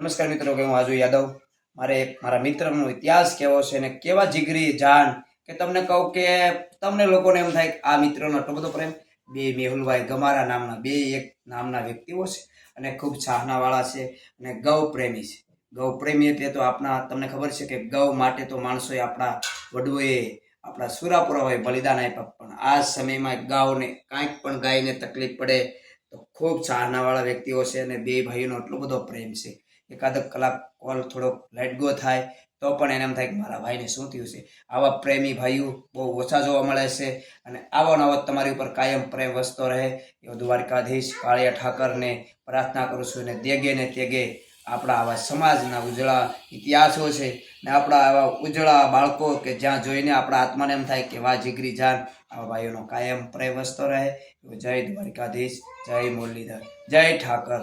નમસ્કાર મિત્રો કે હું આજુ યાદવ. મારે મારા મિત્રનો ઇતિહાસ કેવો છે અને કેવા જીગરી જાન કે તમને કહું કે તમને લોકોને એમ થાય કે આ મિત્રનો એટલો બધો પ્રેમ. બે મેહુલભાઈ ગમારા નામના બે એક નામના વ્યક્તિઓ છે અને ખૂબ ચાહનાવાળા છે અને ગૌ પ્રેમી છે. ગૌ પ્રેમી એટલે તો આપણા, તમને ખબર છે કે ગૌ માટે તો માણસોએ આપણા વડુએ, આપણા સુરાપુરાઓએ બલિદાન આપ્યા. પણ આ સમયમાં ગાઓને કાંઈક પણ ગાયને તકલીફ પડે તો ખૂબ ચાહનાવાળા વ્યક્તિઓ છે અને બે ભાઈઓનો એટલો બધો પ્રેમ છે. એકાદ કલાક કોલ થોડોક લેટ ગો થાય, તો પણ એને એમ થાય કે મારા ભાઈને શું થયું છે? આવા પ્રેમી ભાઈઓ બહુ ઓછા જોવા મળે છે અને આવો નવો તમારી ઉપર કાયમ પ્રેમ વસતો રહે. એવો દ્વારકાધીશ કાળિયા ઠાકરને પ્રાર્થના કરું છું અને દેગે ને તેગે આપણા આવા સમાજના ઉજળા ઇતિહાસો છે ને આપણા આવા ઉજળા બાળકો કે જ્યાં જોઈને આપણા આત્માને એમ થાય કે વાહ જીગરી જાન, આવા ભાઈઓનો કાયમ પ્રેમ વસતો રહે. જય દ્વારકાધીશ, જય મુરલીધર, જય ઠાકર.